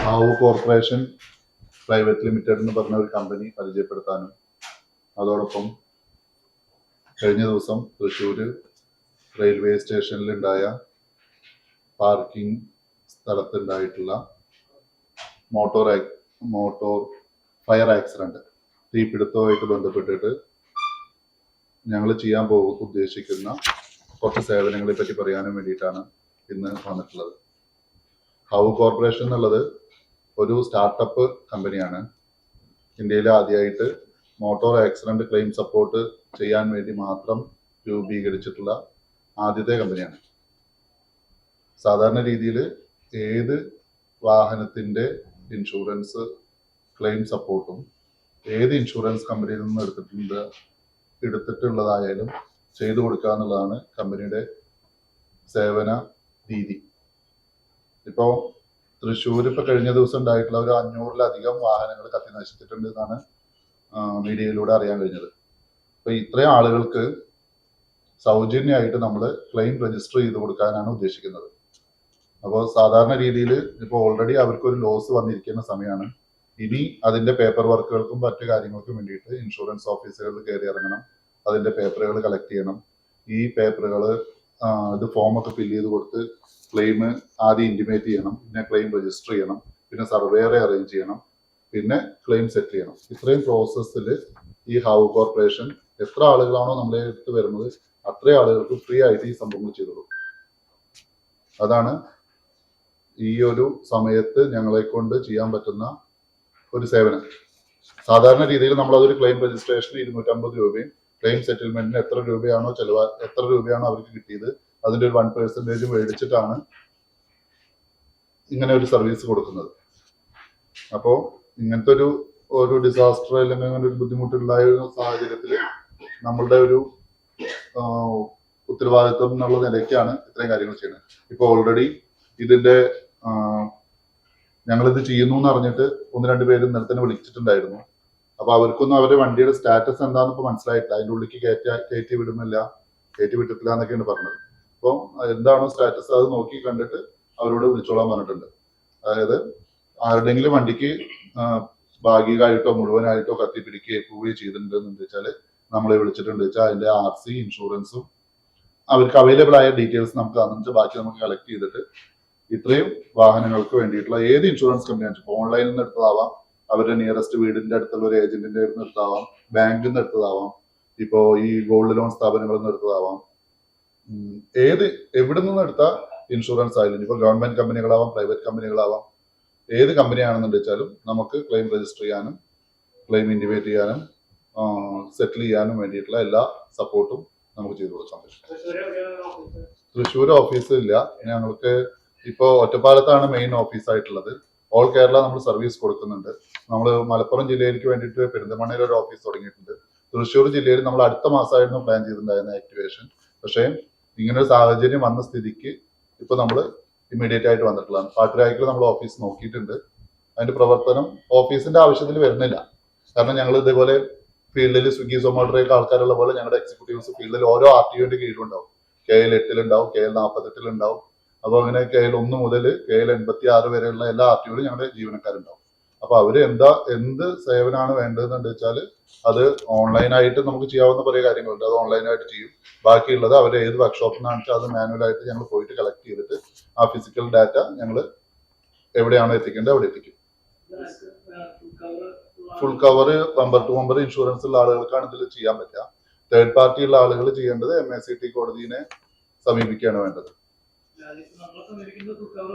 ഹാവു corporation private limited എന്ന് പറഞ്ഞ ഒരു കമ്പനി പരിചയപ്പെടുത്താനും അതോടൊപ്പം കഴിഞ്ഞ ദിവസം തൃശ്ശൂർ റെയിൽവേ സ്റ്റേഷനിലുണ്ടായ പാർക്കിംഗ് സ്ഥലത്തുണ്ടായിട്ടുള്ള മോട്ടോർ മോട്ടോർ ഫയർ ആക്സിഡന്റ് തീപിടുത്തവുമായിട്ട് ബന്ധപ്പെട്ടിട്ട് ഞങ്ങൾ ചെയ്യാൻ പോകു ഉദ്ദേശിക്കുന്ന കുറച്ച് സേവനങ്ങളെ പറ്റി പറയാനും വേണ്ടിയിട്ടാണ് ഇന്ന് വന്നിട്ടുള്ളത്. ഹൗ കോർപ്പറേഷൻ എന്നുള്ളത് ഒരു സ്റ്റാർട്ടപ്പ് കമ്പനിയാണ് ഇന്ത്യയിൽ ആദ്യമായിട്ട് മോട്ടോർ ആക്സിഡന്റ് ക്ലെയിം സപ്പോർട്ട് ചെയ്യാൻ വേണ്ടി മാത്രം രൂപീകരിച്ചിട്ടുള്ള ആദ്യത്തെ കമ്പനിയാണ് സാധാരണ രീതിയിൽ ഏത് വാഹനത്തിന്റെ ഇൻഷുറൻസ് ക്ലെയിം സപ്പോർട്ടും ഏത് ഇൻഷുറൻസ് കമ്പനിയിൽ നിന്ന് എടുത്തിട്ടുണ്ട് എടുത്തിട്ടുള്ളതായാലും ചെയ്തു കൊടുക്കുക എന്നുള്ളതാണ് കമ്പനിയുടെ സേവന രീതി. ഇപ്പോൾ തൃശ്ശൂർ ഇപ്പൊ കഴിഞ്ഞ ദിവസം ഉണ്ടായിട്ടുള്ള ഒരു അഞ്ഞൂറിലധികം വാഹനങ്ങൾ കത്തി നശിച്ചിട്ടുണ്ട് എന്നാണ് മീഡിയയിലൂടെ അറിയാൻ കഴിഞ്ഞത്. അപ്പൊ ഇത്രയും ആളുകൾക്ക് സൗജന്യമായിട്ട് നമ്മൾ ക്ലെയിം രജിസ്റ്റർ ചെയ്ത് കൊടുക്കാനാണ് ഉദ്ദേശിക്കുന്നത്. അപ്പോൾ സാധാരണ രീതിയിൽ ഇപ്പോൾ ഓൾറെഡി അവർക്കൊരു ലോസ് വന്നിരിക്കുന്ന സമയമാണ്. ഇനി അതിന്റെ പേപ്പർ വർക്കുകൾക്കും മറ്റു കാര്യങ്ങൾക്കും വേണ്ടിയിട്ട് ഇൻഷുറൻസ് ഓഫീസുകളിൽ കയറി ഇറങ്ങണം. അതിന്റെ പേപ്പറുകൾ കളക്ട് ചെയ്യണം. ഈ പേപ്പറുകൾ ഇത് ഫോമൊക്കെ ഫില്ല് ചെയ്ത് കൊടുത്ത് ക്ലെയിം ആദ്യം ഇന്റിമേറ്റ് ചെയ്യണം പിന്നെ ക്ലെയിം രജിസ്റ്റർ ചെയ്യണം പിന്നെ സർവേറെ അറേഞ്ച് ചെയ്യണം പിന്നെ ക്ലെയിം സെറ്റ് ചെയ്യണം. ഇത്രയും പ്രോസസ്സിൽ ഈ ഹൗ കോർപ്പറേഷൻ എത്ര ആളുകളാണോ നമ്മളെ അടുത്ത് വരുന്നത് അത്രയും ആളുകൾക്ക് ഫ്രീ ആയിട്ട് ഈ സംഭവങ്ങൾ ചെയ്തു കൊടുക്കും. അതാണ് ഈ ഒരു സമയത്ത് ഞങ്ങളെ കൊണ്ട് ചെയ്യാൻ പറ്റുന്ന ഒരു സേവനം. സാധാരണ രീതിയിൽ നമ്മൾ അതൊരു ക്ലെയിം രജിസ്ട്രേഷന് ഇരുന്നൂറ്റമ്പത് രൂപയും ക്ലെയിം സെറ്റിൽമെന്റിന് എത്ര രൂപയാണോ ചെലവ് എത്ര രൂപയാണോ അവർക്ക് കിട്ടിയത് അതിന്റെ ഒരു വൺ പെർസെന്റേജ് മേടിച്ചിട്ടാണ് ഇങ്ങനെ ഒരു സർവീസ് കൊടുക്കുന്നത്. അപ്പോ ഇങ്ങനത്തെ ഒരു ഒരു ഡിസാസ്റ്റർ അല്ലെങ്കിൽ അങ്ങനെ ഒരു ബുദ്ധിമുട്ടുണ്ടായ ഒരു സാഹചര്യത്തിൽ നമ്മളുടെ ഒരു ഉത്തരവാദിത്വം എന്നുള്ള നിലയ്ക്കാണ് ഇത്രയും കാര്യങ്ങൾ ചെയ്യുന്നത്. ഇപ്പൊ ഓൾറെഡി ഇതിന്റെ ഞങ്ങളിത് ചെയ്യുന്നു എന്ന് അറിഞ്ഞിട്ട് ഒന്ന് രണ്ട് പേര് ഇന്നലെ വിളിച്ചിട്ടുണ്ടായിരുന്നു. അപ്പൊ അവർക്കൊന്നും അവരുടെ വണ്ടിയുടെ സ്റ്റാറ്റസ് എന്താണെന്ന് ഇപ്പൊ മനസ്സിലായിട്ടില്ല. അതിന്റെ ഉള്ളിക്ക് കയറ്റി കയറ്റി വിടുന്നില്ല. കയറ്റി വിട്ടിട്ടില്ല എന്നൊക്കെയാണ് പറഞ്ഞത്. അപ്പം എന്താണോ സ്റ്റാറ്റസ് അത് നോക്കി കണ്ടിട്ട് അവരോട് വിളിച്ചോളാൻ പറഞ്ഞിട്ടുണ്ട്. അതായത് ആരുടെങ്കിലും വണ്ടിക്ക് ഭാഗികമായിട്ടോ മുഴുവനായിട്ടോ കത്തി പിടിക്കുകയോ ചെയ്തിട്ടുണ്ട് ചെയ്തിട്ടുണ്ടെന്ന് വെച്ചാൽ നമ്മളെ വിളിച്ചിട്ടുണ്ട്. വെച്ചാൽ അതിന്റെ ആർ സി ഇൻഷുറൻസും അവർക്ക് അവൈലബിൾ ആയ ഡീറ്റെയിൽസ് നമുക്ക് തന്നിട്ട് ബാക്കി നമുക്ക് കളക്ട് ചെയ്തിട്ട് ഇത്രയും വാഹനങ്ങൾക്ക് വേണ്ടിയിട്ടുള്ള ഏത് ഇൻഷുറൻസ് കമ്പനിയാണ് ഇപ്പോൾ ഓൺലൈനിൽ നിന്ന് എടുത്തതാവാം. അവരുടെ നിയറസ്റ്റ് വീടിന്റെ അടുത്തുള്ള ഒരു ഏജന്റിന്റെ അടുത്ത് എടുത്തതാവാം ബാങ്കിൽ നിന്ന് എടുത്തതാവാം. ഇപ്പോ ഈ ഗോൾഡ് ലോൺ സ്ഥാപനങ്ങളിൽ നിന്ന് എടുത്തതാവാം. ഏത് എവിടെ നിന്ന് എടുത്ത ഇൻഷുറൻസ് ആയാലും ഇപ്പോൾ ഗവൺമെന്റ് കമ്പനികളാവാം പ്രൈവറ്റ് കമ്പനികളാവാം ഏത് കമ്പനിയാണെന്ന് വെച്ചാലും നമുക്ക് ക്ലെയിം രജിസ്റ്റർ ചെയ്യാനും ക്ലെയിം ഇൻഡിവേറ്റ് ചെയ്യാനും സെറ്റിൽ ചെയ്യാനും വേണ്ടിയിട്ടുള്ള എല്ലാ സപ്പോർട്ടും നമുക്ക് ചെയ്തു കൊടുക്കാൻ പറ്റും. തൃശ്ശൂർ ഓഫീസ് ഇല്ല. ഞങ്ങൾക്ക് ഇപ്പോൾ ഒറ്റപ്പാലത്താണ് മെയിൻ ഓഫീസ് ആയിട്ടുള്ളത്. ഓൾ കേരള നമ്മൾ സർവീസ് കൊടുക്കുന്നുണ്ട്. നമ്മൾ മലപ്പുറം ജില്ലയിലേക്ക് വേണ്ടിയിട്ട് പെരിന്തമണ്ണയിൽ ഒരു ഓഫീസ് തുടങ്ങിയിട്ടുണ്ട്. തൃശ്ശൂർ ജില്ലയിൽ നമ്മൾ അടുത്ത മാസമായിരുന്നു പ്ലാൻ ചെയ്തിട്ടുണ്ടായിരുന്ന ആക്ടിവേഷൻ പക്ഷേ ഇങ്ങനൊരു സാഹചര്യം വന്ന സ്ഥിതിക്ക് ഇപ്പൊ നമ്മൾ ഇമ്മീഡിയറ്റ് ആയിട്ട് വന്നിട്ടുള്ളതാണ്. പാട്ടുരായ്ക്കൽ നമ്മൾ ഓഫീസ് നോക്കിയിട്ടുണ്ട്. അതിന്റെ പ്രവർത്തനം ഓഫീസിന്റെ ആവശ്യത്തിൽ വരുന്നില്ല. കാരണം ഞങ്ങൾ ഇതേപോലെ ഫീൽഡിൽ സ്വിഗ്ഗി സൊമാറ്റോയൊക്കെ ആൾക്കാരുള്ള പോലെ ഞങ്ങളുടെ എക്സിക്യൂട്ടീവ്സ് ഫീൽഡിൽ ഓരോ ആർ ടി ഒന്റെ കീഴിലുണ്ടാവും. കെ എൽ എട്ടിലുണ്ടാവും കെ എൽ നാൽപ്പത്തെട്ടിലുണ്ടാവും. അപ്പൊ അങ്ങനെ കെ എൽ ഒന്ന് മുതൽ കെ എൽ എൺപത്തി ആറ് വരെയുള്ള എല്ലാ ആർ ടിയിലും ഞങ്ങളുടെ ജീവനക്കാരുണ്ടാവും. അപ്പൊ അവർ എന്താ എന്ത് സേവനമാണ് വേണ്ടതെന്ന് വെച്ചാൽ അത് ഓൺലൈനായിട്ട് നമുക്ക് ചെയ്യാവുന്ന കുറേ കാര്യങ്ങളുണ്ട്. അത് ഓൺലൈനായിട്ട് ചെയ്യും. ബാക്കിയുള്ളത് അവരെ ഏത് വർക്ക്ഷോപ്പിൽ നിന്നാണെന്ന് വെച്ചാൽ അത് മാനുവലായിട്ട് ഞങ്ങൾ പോയിട്ട് കളക്ട് ചെയ്തിട്ട് ആ ഫിസിക്കൽ ഡാറ്റ ഞങ്ങൾ എവിടെയാണോ എത്തിക്കേണ്ടത് അവിടെ എത്തിക്കും. Full cover bumper to bumper insurance ഉള്ള ആളുകൾക്കാണ് ഇതിൽ ചെയ്യാൻ പറ്റുക. തേർഡ് പാർട്ടി ഉള്ള ആളുകൾ ചെയ്യേണ്ടത് എം എസ് സി ടി കോടതിയെ സമീപിക്കുകയാണ് വേണ്ടത്.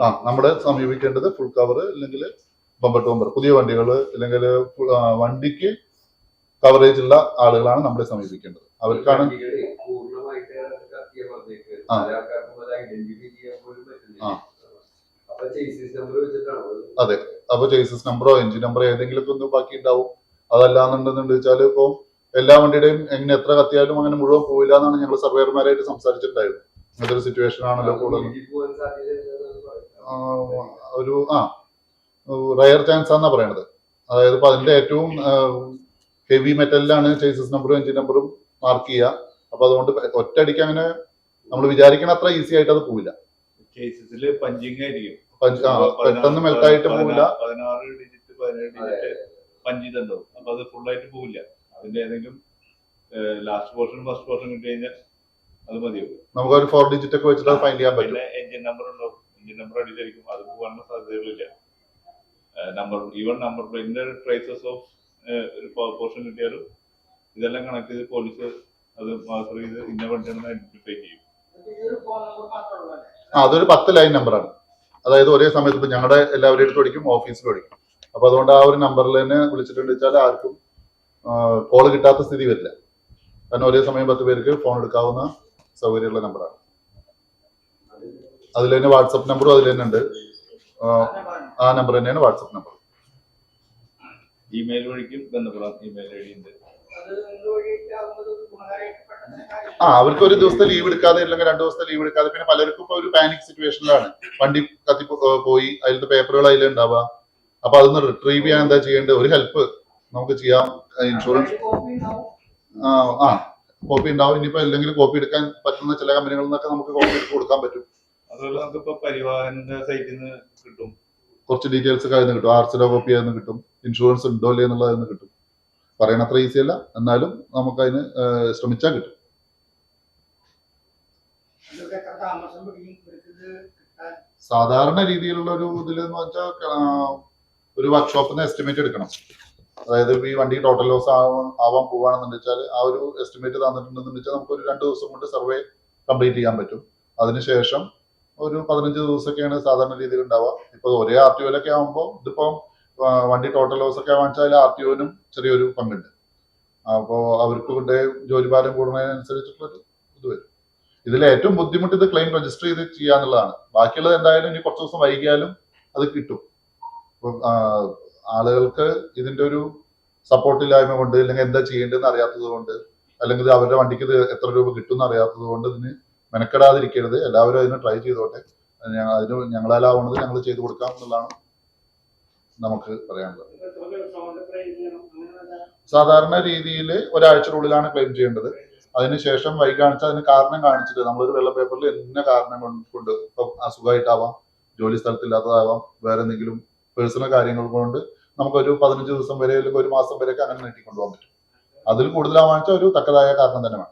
ആ നമ്മുടെ സമീപിക്കേണ്ടത് ഫുൾ കവർ അല്ലെങ്കിൽ ബമ്പർ ടു ബമ്പർ പുതിയ വണ്ടികൾ അല്ലെങ്കിൽ വണ്ടിക്ക് കവറേജ് ഉള്ള ആളുകളാണ് നമ്മളെ സമീപിക്കേണ്ടത്. അവർക്കാണ് അത് അപ്പൊ ചേസിസ് നമ്പർ വെച്ചിട്ടാണോ അതെ. അപ്പൊ ചേസസ് നമ്പറോ എഞ്ചിൻ നമ്പറോ ഏതെങ്കിലും ഒന്ന് ബാക്കി ഉണ്ടാവും അതല്ലാന്നുണ്ടെന്നുണ്ട് വെച്ചാൽ ഇപ്പൊ എല്ലാ വണ്ടിയുടെയും എങ്ങനെ എത്ര കത്തിയാലും അങ്ങനെ മുഴുവൻ പോയില്ല എന്നാണ് ഞങ്ങൾ സർവേയർമാരായിട്ട് സംസാരിച്ചിട്ടുണ്ടായിരുന്നു അങ്ങനത്തെ ഒരു സിറ്റുവേഷൻ ആണല്ലോ കൂടുതൽ ഒരു ആ റയർ ചാൻസ് ആണെന്നാ പറയണത്. അതായത് ഇപ്പൊ അതിന്റെ ഏറ്റവും ഹെവി മെറ്റലിലാണ് ചേസസ് നമ്പറും എഞ്ചിൻ നമ്പറും മാർക്ക് ചെയ്യുക. അപ്പൊ അതുകൊണ്ട് ഒറ്റയടിക്ക് അങ്ങനെ നമ്മൾ വിചാരിക്കണ അത്ര ഈസി ആയിട്ട് അത് പോവില്ല. പെട്ടെന്ന് മെൽട്ടായിട്ട് പോവില്ല. പതിനാറ് ഡിജിറ്റ് പതിനേഴ്. ഡിജിറ്റ് അപ്പൊ അത് ഫുൾ ആയിട്ട് പോവില്ല. അതിന്റെ ഏതെങ്കിലും ലാസ്റ്റ് പോർഷൻ ഫസ്റ്റ് പോർഷൻ കിട്ടി കഴിഞ്ഞാൽ അത് മതിയാവും നമുക്ക് ഒരു ഫോർ ഡിജിറ്റ് ഒക്കെ വെച്ചിട്ട് ഫൈൻഡ് ചെയ്യാൻ പറ്റും. പിന്നെ എഞ്ചിൻ നമ്പർ ഉണ്ടോ? എഞ്ചിൻ നമ്പർ അടിച്ചായിരിക്കും അത് പോകാനുള്ള സാധ്യതകളില്ല. നമ്പർ ഈവൻ നമ്പർ പ്ലേറ്റിന്റെ ട്രേസസ് ഓഫ് ഒരു പോർഷൻ കിട്ടിയാലും ഇതെല്ലാം കണക്ട് ചെയ്ത് പോലീസ് അത് മാസ്റ്റർ ചെയ്ത് ഇന്ന വണ്ടിയാണെന്ന് ഐഡന്റിഫൈ ചെയ്യും. ആ അതൊരു പത്ത് ലൈൻ നമ്പറാണ് അതായത് ഒരേ സമയത്ത് ഇപ്പൊ ഞങ്ങളുടെ എല്ലാവരും അടുത്ത് പഠിക്കും ഓഫീസിൽ പഠിക്കും അപ്പൊ അതുകൊണ്ട് ആ ഒരു നമ്പറിൽ തന്നെ വിളിച്ചിട്ടുണ്ട് വെച്ചാൽ ആർക്കും കോൾ കിട്ടാത്ത സ്ഥിതി വരില്ല. കാരണം ഒരേ സമയം പത്ത് പേർക്ക് ഫോൺ എടുക്കാവുന്ന സൗകര്യമുള്ള നമ്പറാണ്. അതിൽ തന്നെ വാട്സപ്പ് നമ്പറും അതിൽ തന്നെ ഉണ്ട്. ആ, നമ്പർ തന്നെയാണ് വാട്സപ്പ് നമ്പർ. ഇമെയിൽ വഴിക്കും ബന്ധപ്പെടാം. ഇമെയിൽ ഐ ഡി ഉണ്ട്. ആ അവർക്ക് ഒരു ദിവസത്തെ ലീവ് എടുക്കാതെ അല്ലെങ്കിൽ രണ്ടു ദിവസത്തെ ലീവ് എടുക്കാതെ പിന്നെ പലർക്കും ഇപ്പൊ ഒരു പാനിക് സിറ്റുവേഷനിലാണ് വണ്ടി കത്തി പോയി അതിലത്തെ പേപ്പറുകൾ അതിലുണ്ടാവുക അപ്പൊ അതൊന്ന് റിട്രീവ് ചെയ്യാൻ എന്താ ചെയ്യേണ്ടത്? ഒരു ഹെൽപ്പ് നമുക്ക് ചെയ്യാം. ഇൻഷുറൻസ് ആ ആ. കോപ്പി ഉണ്ടാവും. ഇനിയിപ്പോ അല്ലെങ്കിൽ കോപ്പി എടുക്കാൻ പറ്റുന്ന ചില കമ്പനികളിൽ നിന്നൊക്കെ നമുക്ക് കോപ്പി എടുത്ത് കൊടുക്കാൻ പറ്റും. അതുപോലെ നമുക്കിപ്പോ പരിവാഹന്റെ സൈറ്റിൽ നിന്ന് കിട്ടും. കുറച്ച് ഡീറ്റെയിൽസ് ഒക്കെ കിട്ടും. ആർസിലോ കോപ്പി ആയിരുന്നു കിട്ടും. ഇൻഷുറൻസ് ഉണ്ടോ ഇല്ലേ എന്നുള്ളത് അതിൽ നിന്ന് കിട്ടും. പറയണത്ര ഈസി അല്ല. എന്നാലും നമുക്ക് അതിന് ശ്രമിച്ചാൽ കിട്ടും. സാധാരണ രീതിയിലുള്ള ഒരു ഇതിൽ എന്ന് വെച്ചാൽ ഒരു വർക്ക്ഷോപ്പിന് എസ്റ്റിമേറ്റ് എടുക്കണം. അതായത് ഈ വണ്ടി ടോട്ടൽ ലോസ് ആവാൻ ആവാൻ പോവാണെന്ന് വെച്ചാൽ ആ ഒരു എസ്റ്റിമേറ്റ് തന്നിട്ടുണ്ടെന്ന് വെച്ചാൽ നമുക്ക് ഒരു രണ്ട് ദിവസം കൊണ്ട് സർവേ കംപ്ലീറ്റ് ചെയ്യാൻ പറ്റും. അതിനുശേഷം ഒരു പതിനഞ്ച് ദിവസമൊക്കെയാണ് സാധാരണ രീതിയിൽ ഉണ്ടാവുക. ഇപ്പൊ ഒരേ ആർ ടി ഒയിലൊക്കെ ആകുമ്പോൾ ഇതിപ്പോ വണ്ടി ടോട്ടൽ ലോസ് ഒക്കെ വാങ്ങിച്ചാൽ ആർ ടി ഒനും ചെറിയൊരു പങ്കുണ്ട്. അപ്പോൾ അവർക്ക് കൊണ്ട് ജോലിഭാരം കൂടുന്നതിനനുസരിച്ചിട്ടുള്ളൊരു ഇത് വരും. ഇതിൽ ഏറ്റവും ബുദ്ധിമുട്ട് ഇത് ക്ലെയിം രജിസ്റ്റർ ചെയ്ത് ചെയ്യാന്നുള്ളതാണ്. ബാക്കിയുള്ളത് എന്തായാലും ഇനി കുറച്ച് ദിവസം വൈകിയാലും അത് കിട്ടും. ആളുകൾക്ക് ഇതിന്റെ ഒരു സപ്പോർട്ടില്ലായ്മ കൊണ്ട് അല്ലെങ്കിൽ എന്താ ചെയ്യേണ്ടതെന്ന് അറിയാത്തത് കൊണ്ട് അല്ലെങ്കിൽ അവരുടെ വണ്ടിക്ക് എത്ര രൂപ കിട്ടും എന്ന് അറിയാത്തത് കൊണ്ട് ഇതിന് മെനക്കെടാതിരിക്കരുത്. എല്ലാവരും അതിന് ട്രൈ ചെയ്തോട്ടെ. അതിന് ഞങ്ങളാലാവുന്നത് ഞങ്ങൾ ചെയ്തു കൊടുക്കാം എന്നുള്ളതാണ് നമുക്ക് പറയാനുള്ളത്. സാധാരണ രീതിയിൽ ഒരാഴ്ചയുടെ ക്ലെയിം ചെയ്യേണ്ടത്. അതിനുശേഷം വൈ കാണിച്ചാൽ അതിന് കാരണം കാണിച്ചിട്ട് നമ്മളൊരു വെള്ള പേപ്പറിൽ എന്ന കാരണം കൊണ്ട് ഇപ്പം അസുഖമായിട്ടാവാം ജോലി സ്ഥലത്തില്ലാത്തതാവാം വേറെ എന്തെങ്കിലും പേഴ്സണൽ കാര്യങ്ങൾ കൊണ്ട് നമുക്കൊരു പതിനഞ്ച് ദിവസം വരെ അല്ലെങ്കിൽ ഒരു മാസം വരെയൊക്കെ അങ്ങനെ നീട്ടിക്കൊണ്ടുപോകാൻ പറ്റും. അതിൽ കൂടുതലാ വെച്ചാൽ ഒരു തക്കതായ കാരണം തന്നെ വേണം.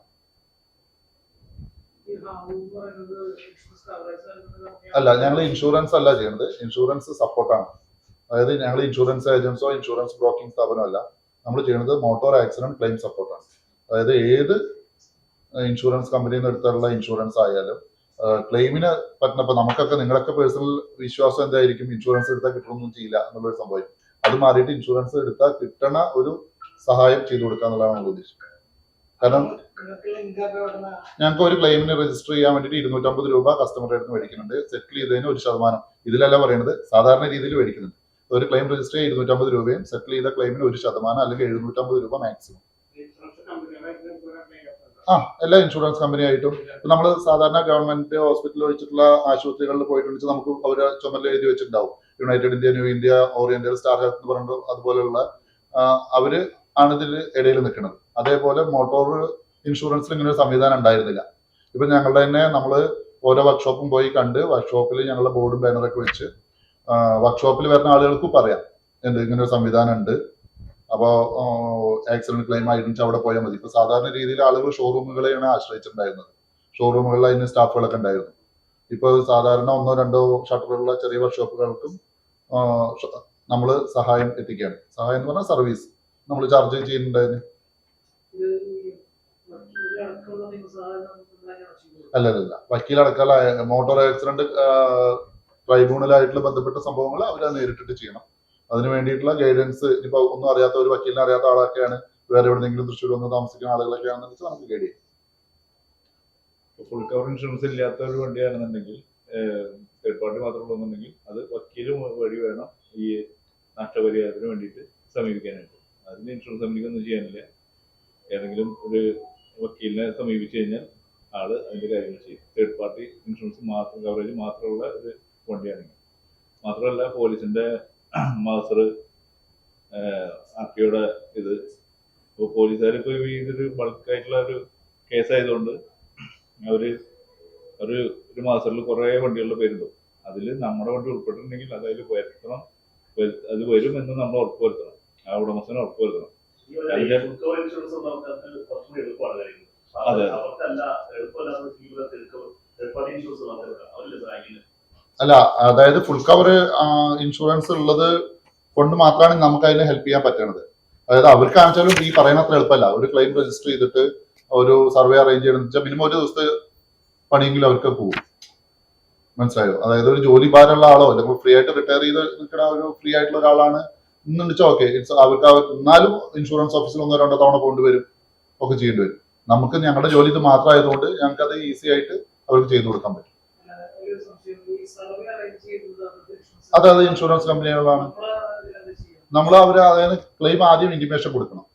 അല്ല ഞങ്ങൾ ഇൻഷുറൻസ് അല്ല ചെയ്യുന്നത്. ഇൻഷുറൻസ് സപ്പോർട്ടാണ് അതായത് ഞങ്ങൾ ഇൻഷുറൻസ് ഏജൻസോ ഇൻഷുറൻസ് ബ്രോക്കിംഗ് സ്ഥാപനമോ അല്ല. നമ്മൾ ചെയ്യുന്നത് മോട്ടോർ ആക്സിഡന്റ് ക്ലെയിം സപ്പോർട്ടാണ് അതായത് ഏത് ഇൻഷുറൻസ് കമ്പനിയിൽ നിന്ന് എടുത്തുള്ള ഇൻഷുറൻസ് ആയാലും ക്ലെയിമിന് പറ്റുന്നപ്പോൾ നമുക്കൊക്കെ നിങ്ങളൊക്കെ പേഴ്സണൽ വിശ്വാസം എന്തായിരിക്കും? ഇൻഷുറൻസ് എടുത്താൽ കിട്ടണമെന്നും ചെയ്യില്ല എന്നുള്ളൊരു സംഭവം അത് മാറിയിട്ട് ഇൻഷുറൻസ് എടുത്താൽ കിട്ടണ ഒരു സഹായം ചെയ്തു കൊടുക്കുക എന്നുള്ളതാണ് നമ്മൾ ഉദ്ദേശിക്കുന്നത്. കാരണം ഞങ്ങൾക്ക് ഒരു ക്ലെയിമിന് രജിസ്റ്റർ ചെയ്യാൻ വേണ്ടിയിട്ട് ഇരുന്നൂറ്റമ്പത് രൂപ കസ്റ്റമറുടെ അടുത്ത് മേടിക്കുന്നുണ്ട്. സെറ്റിൽ ചെയ്തതിന് ഒരു ശതമാനം. ഇതിലല്ല പറയുന്നത് സാധാരണ രീതിയിൽ മേടിക്കുന്നുണ്ട്. ഒരു ക്ലെയിം രജിസ്റ്റർ ചെയ്യാൻ ഇരുന്നൂറ്റമ്പത് രൂപയും സെറ്റിൽ ചെയ്ത ക്ലെയിമിന് ഒരു ശതമാനം അല്ലെങ്കിൽ എഴുന്നൂറ്റമ്പത് രൂപ മാക്സിമം ആ എല്ലാ ഇൻഷുറൻസ് കമ്പനി ആയിട്ടും. നമ്മൾ സാധാരണ ഗവൺമെന്റ് ഹോസ്പിറ്റലിൽ വെച്ചിട്ടുള്ള ആശുപത്രികളിൽ പോയിട്ടുണ്ടെങ്കിൽ നമുക്ക് അവരെ ചുമതല എഴുതി വെച്ചിട്ടുണ്ടാവും. United India new India oriental star health എന്ന് പറഞ്ഞിട്ട് അതുപോലെയുള്ള അവർ ആണ് ഇതിൽ ഇടയിൽ നിൽക്കുന്നത്. അതേപോലെ മോട്ടോർ ഇൻഷുറൻസിൽ ഇങ്ങനെ ഒരു സംവിധാനം ഉണ്ടായിരുന്നില്ല. ഇപ്പൊ ഞങ്ങളുടെ തന്നെ നമ്മൾ ഓരോ വർക്ക്ഷോപ്പും പോയി കണ്ട് വർക്ക്ഷോപ്പിൽ ഞങ്ങളുടെ ബോർഡും ബാനറൊക്കെ വെച്ച് വർക്ക്ഷോപ്പിൽ വരുന്ന ആളുകൾക്ക് പറയാം. എന്ത് ഇങ്ങനെ ഒരു സംവിധാനം ഉണ്ട്. അപ്പോൾ ആക്സിഡന്റ് ക്ലെയിം ആയിട്ട് അവിടെ പോയാൽ മതി. ഇപ്പൊ സാധാരണ രീതിയിൽ ആളുകൾ ഷോറൂമുകളെയാണ് ആശ്രയിച്ചിട്ടുണ്ടായിരുന്നത്. ഷോറൂമുകളിൽ അതിന് സ്റ്റാഫുകളൊക്കെ ഉണ്ടായിരുന്നു. ഇപ്പൊ സാധാരണ ഒന്നോ രണ്ടോ ഷട്ടറുള്ള ചെറിയ വർക്ക്ഷോപ്പുകൾക്കും നമ്മൾ സഹായം എത്തിക്കുകയാണ്. സഹായം എന്ന് പറഞ്ഞാൽ സർവീസ്. നമ്മൾ ചാർജ് ചെയ്യുന്നുണ്ടായിരുന്നു അല്ലല്ല അല്ല അല്ല വക്കീലടക്കമുള്ള മോട്ടോർ ആക്സിഡന്റ് ട്രൈബ്യൂണലായിട്ടുള്ള ബന്ധപ്പെട്ട സംഭവങ്ങൾ അവർ നേരിട്ടിട്ട് ചെയ്യണം. അതിന് വേണ്ടിയിട്ടുള്ള ഗൈഡൻസ് ഇപ്പൊ ഒന്നും അറിയാത്ത ഒരു വക്കീലിനെ അറിയാത്ത ആളൊക്കെയാണ് വേറെ എവിടെയെങ്കിലും തൃശ്ശൂർ വന്ന് താമസിക്കുന്ന ആളുകളൊക്കെയാണെന്ന് വെച്ചാൽ നമുക്ക് ഗൈഡ് ചെയ്യാം. ഫുൾ കവർ ഇൻഷുറൻസ് ഇല്ലാത്ത ഒരു വണ്ടിയാണെന്നുണ്ടെങ്കിൽ തേർഡ് പാർട്ടി മാത്രമുള്ളതെന്നുണ്ടെങ്കിൽ അത് വക്കീൽ വഴി വേണം ഈ നഷ്ടപരിഹാരത്തിന് വേണ്ടിയിട്ട് സമീപിക്കാനായിട്ട്. അതിന് ഇൻഷുറൻസ് കമ്പനിക്ക് ഒന്നും ചെയ്യാനില്ല. ഏതെങ്കിലും ഒരു വക്കീലിനെ സമീപിച്ചു കഴിഞ്ഞാൽ ആൾ അതിന്റെ കാര്യങ്ങൾ ചെയ്യും. തേർഡ് പാർട്ടി ഇൻഷുറൻസ് മാത്രം കവറേജ് മാത്രമുള്ള ഒരു വണ്ടിയാണെങ്കിൽ. മാത്രമല്ല പോലീസിന്റെ മാസ്റ്റർ ആർ ടിയുടെ ഇത്. അപ്പോൾ പോലീസുകാർ ഇപ്പോൾ ഇതൊരു ബൾക്കായിട്ടുള്ള ഒരു കേസായതുകൊണ്ട് അവർ ഒരു ഒരു മാസത്തിൽ കുറേ വണ്ടികളുടെ പേരുണ്ടാവും അതിൽ നമ്മുടെ വണ്ടി ഉൾപ്പെട്ടിട്ടുണ്ടെങ്കിൽ അതായത് അതിൽ വരുത്തണം. അത് അത് എന്ന് നമ്മൾ ഉറപ്പുവരുത്തണം ആ ഉടമസ്ഥനെ ഉറപ്പുവരുത്തണം അതെ. അല്ല അതായത് ഫുൾ കവർ ഇൻഷുറൻസ് ഉള്ളത് കൊണ്ട് മാത്രമാണ് നമുക്ക് അതിനെ ഹെൽപ്പ് ചെയ്യാൻ പറ്റണത്. അതായത് അവർക്ക് അവർക്കാണെച്ചാലും ഈ പറയുന്ന അത്ര എളുപ്പമല്ല. ഒരു ക്ലെയിം രജിസ്റ്റർ ചെയ്തിട്ട് ഒരു സർവേ അറേഞ്ച് ചെയ്യണമെന്ന് വെച്ചാൽ മിനിമം ഒരു ദിവസത്തെ പണിയെങ്കിലും അവർക്ക് പോകും. മനസ്സിലായോ? അതായത് ഒരു ജോലി ഭാരമുള്ള ആളോ അല്ലെങ്കിൽ ഫ്രീ ആയിട്ട് റിട്ടയർ ചെയ്ത് നിൽക്കുന്ന ഒരു ഫ്രീ ആയിട്ടുള്ള ഒരാളാണ് എന്ന് വെച്ചാൽ ഓക്കെ ഇറ്റ്സ് അവർക്ക് അവർ എന്നാലും ഇൻഷുറൻസ് ഓഫീസിൽ ഒന്നോ രണ്ടോ തവണ കൊണ്ടുവരും ഒക്കെ ചെയ്യേണ്ടി വരും. നമുക്ക് ഞങ്ങളുടെ ജോലി ഇത് മാത്രമായതുകൊണ്ട് ഞങ്ങൾക്ക് അത് ഈസി ആയിട്ട് അവർക്ക് ചെയ്തു കൊടുക്കാൻ പറ്റും. അതായത് ഇൻഷുറൻസ് കമ്പനികളാണ് ചെയ്യണം. നമ്മൾ അവർ അതായത് ക്ലെയിം ആദ്യം ഇൻഡിമേഷൻ കൊടുക്കണം.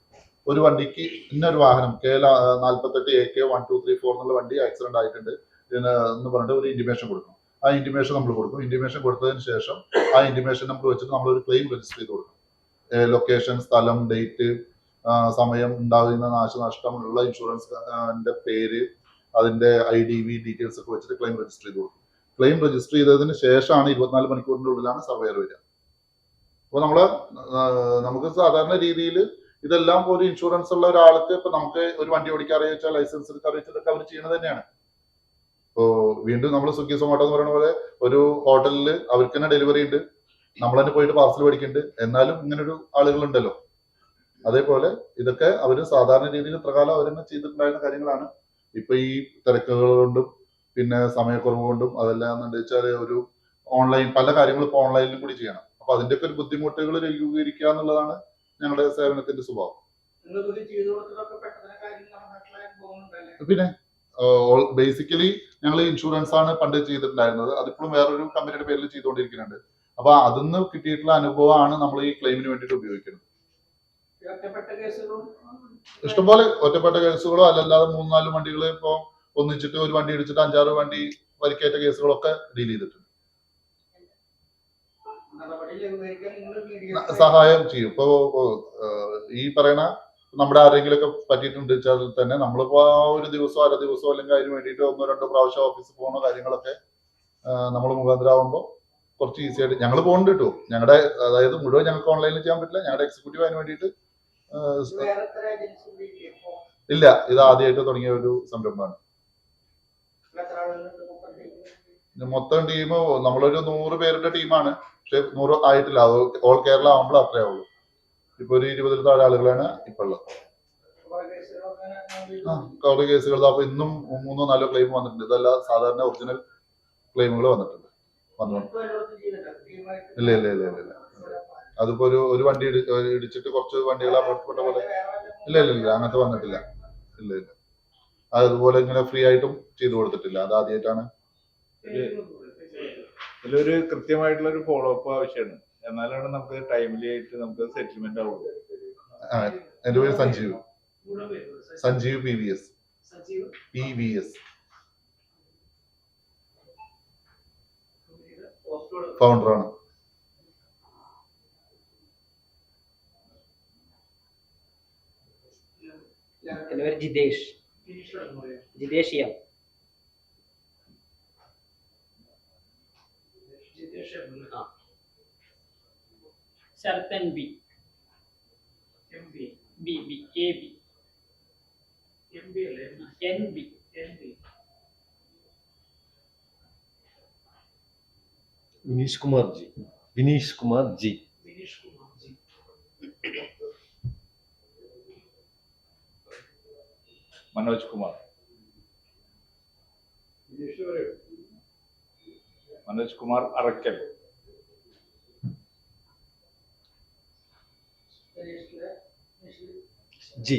ഒരു വണ്ടിക്ക് ഇന്നൊരു വാഹനം കെ എൽ നാൽപ്പത്തെട്ട് A K one two three four എന്നുള്ള വണ്ടി ആക്സിഡന്റ് ആയിട്ടുണ്ട്. എന്ന് പറഞ്ഞിട്ട് ഒരു ഇന്റിമേഷൻ കൊടുക്കും. ആ ഇന്റിമേഷൻ നമ്മൾ കൊടുക്കും. ഇന്റിമേഷൻ കൊടുത്തതിന് ശേഷം ആ ഇന്റിമേഷൻ നമ്പർ വെച്ചിട്ട് നമ്മൾ ഒരു ക്ലെയിം രജിസ്റ്റർ ചെയ്ത് കൊടുക്കും. ലൊക്കേഷൻ സ്ഥലം ഡേറ്റ് സമയം ഉണ്ടാകുന്ന നാശനഷ്ടം ഉള്ള ഇൻഷുറൻസ് പേര് അതിന്റെ ഐ ഡി വി ഡീറ്റെയിൽസ് ഒക്കെ വെച്ചിട്ട് ക്ലെയിം രജിസ്റ്റർ ചെയ്ത് കൊടുക്കും. ക്ലെയിം രജിസ്റ്റർ ചെയ്തതിന് ശേഷമാണ് ഇരുപത്തിനാല് മണിക്കൂറിന്റെ ഉള്ളിലാണ് സർവേയർ വരിക. അപ്പോൾ നമ്മൾ നമുക്ക് സാധാരണ രീതിയിൽ ഇതെല്ലാം ഒരു ഇൻഷുറൻസ് ഉള്ള ഒരാൾക്ക് ഇപ്പൊ നമുക്ക് ഒരു വണ്ടി ഓടിക്കാൻ അറിയിച്ചാൽ ലൈസൻസ് എടുക്കാൻ അറിയിച്ചതൊക്കെ അവർ ചെയ്യുന്നത് തന്നെയാണ്. ഇപ്പോ വീണ്ടും നമ്മൾ സ്വിഗ്ഗി സൊമാറ്റോ എന്ന് പറയുന്ന പോലെ ഒരു ഹോട്ടലിൽ അവർക്ക് തന്നെ ഡെലിവറി ഉണ്ട്. നമ്മൾ തന്നെ പോയിട്ട് പാർസൽ മേടിക്കുന്നുണ്ട്. എന്നാലും ഇങ്ങനെ ഒരു ആളുകളുണ്ടല്ലോ. അതേപോലെ ഇതൊക്കെ അവർ സാധാരണ രീതിയിൽ ഇത്രകാലം അവർ തന്നെ ചെയ്തിട്ടുണ്ടായിരുന്ന കാര്യങ്ങളാണ്. ഇപ്പൊ ഈ തിരക്കുകൾ കൊണ്ടും പിന്നെ സമയക്കുറവ് കൊണ്ടും അതെല്ലാം എന്ന് വെച്ചാൽ ഒരു ഓൺലൈൻ പല കാര്യങ്ങളും ഇപ്പൊ ഓൺലൈനിലും കൂടി ചെയ്യണം. അപ്പൊ അതിന്റെയൊക്കെ ഒരു ബുദ്ധിമുട്ടുകൾ ലഘൂകരിക്കുക എന്നുള്ളതാണ് ഞങ്ങളുടെ സേവനത്തിന്റെ സ്വഭാവം. പിന്നെ ബേസിക്കലി ഞങ്ങൾ ഇൻഷുറൻസ് ആണ് പണ്ട് ചെയ്തിട്ടുണ്ടായിരുന്നത്. അതിപ്പോഴും വേറൊരു കമ്പനിയുടെ പേരിൽ ചെയ്തുകൊണ്ടിരിക്കുന്നുണ്ട്. അപ്പൊ അതിന്ന് കിട്ടിയിട്ടുള്ള അനുഭവമാണ് നമ്മൾ ഈ ക്ലെയിമിന് വേണ്ടിയിട്ട് ഉപയോഗിക്കുന്നത്. ഈ ഒറ്റപ്പെട്ട കേസുകളും ഇഷ്ടംപോലെ ഒറ്റപ്പെട്ട കേസുകളോ അല്ലല്ലാതെ മൂന്നാൽ വണ്ടികൾ ഇപ്പൊ ഒന്നിച്ചിട്ട് ഒരു വണ്ടി ഇടിച്ചിട്ട് അഞ്ചാറ് വണ്ടി പരിക്കേറ്റ കേസുകളൊക്കെ ഡീൽ ചെയ്തിട്ടുണ്ട്. സഹായം ചെയ്യും. ഇപ്പൊ ഈ പറയണ നമ്മുടെ ആരെങ്കിലും ഒക്കെ പറ്റിയിട്ടുണ്ട് വെച്ചാൽ തന്നെ നമ്മളിപ്പോ ആ ഒരു ദിവസം അര ദിവസം അല്ലെങ്കിൽ അതിന് വേണ്ടിയിട്ട് ഒന്നോ രണ്ടോ പ്രാവശ്യം ഓഫീസിൽ പോകുന്ന കാര്യങ്ങളൊക്കെ നമ്മൾ മുഖാന്തരാകുമ്പോൾ കുറച്ച് ഈസി ആയിട്ട് ഞങ്ങൾ പോകുന്നുണ്ട് കേട്ടോ ഞങ്ങളുടെ അതായത് മുഴുവൻ ഞങ്ങൾക്ക് ഓൺലൈനിൽ ചെയ്യാൻ പറ്റില്ല. ഞങ്ങളുടെ എക്സിക്യൂട്ടീവ് അതിന് വേണ്ടിയിട്ട് ഇല്ല ഇത് ആദ്യമായിട്ട് തുടങ്ങിയ ഒരു സംരംഭമാണ്. മൊത്തം ടീം നമ്മളൊരു നൂറ് പേരുടെ ടീമാണ് പക്ഷെ നൂറ് ആയിട്ടില്ല. അത് ഓൾ കേരള ആവുമ്പോൾ അത്രേ ഉള്ളൂ. ഇപ്പൊ ഒരു ഇരുപതിൽ താഴെ ആളുകളാണ് ഇപ്പൊ ഉള്ളത്. ആ, കേസുകൾ അപ്പൊ ഇന്നും മൂന്നോ നാലോ ക്ലെയിം വന്നിട്ടുണ്ട്. ഇതല്ല സാധാരണ ഒറിജിനൽ ക്ലെയിമുകൾ വന്നിട്ടുണ്ട്. ഇല്ല ഇല്ല ഇല്ല ഇല്ല ഇല്ല. അതിപ്പോ ഒരു ഒരു വണ്ടി ഇടിച്ചിട്ട് കുറച്ച് വണ്ടികൾ അപകടപ്പെട്ട പോലെ. ഇല്ല ഇല്ല ഇല്ല അങ്ങനത്തെ വന്നിട്ടില്ല. ഇല്ല ഇല്ല. അതുപോലെ ഇങ്ങനെ ഫ്രീ ആയിട്ടും ചെയ്തു കൊടുത്തിട്ടില്ല. അത് ആദ്യമായിട്ടാണ് ഇതിലൊരു കൃത്യമായിട്ടുള്ള ഒരു ഫോളോ അപ്പ് ആവശ്യമാണ്. എന്നാലാണ് നമുക്ക് ടൈംലി ആയിട്ട് നമുക്ക് സെറ്റിൽമെന്റ് ആവുക എന്റെ പേര് Sanjeev. Sanjeev P V S Sajeev P V S ഫൗണ്ടറാണ് എന്റെ പേര് Jithesh. Jithesh M Jithesh M. Sarath N B M P B B A B M P അല്ലേ N B M P Vineesh Kumar G Vineesh Kumar G Manoj Kumar Arakkal ji.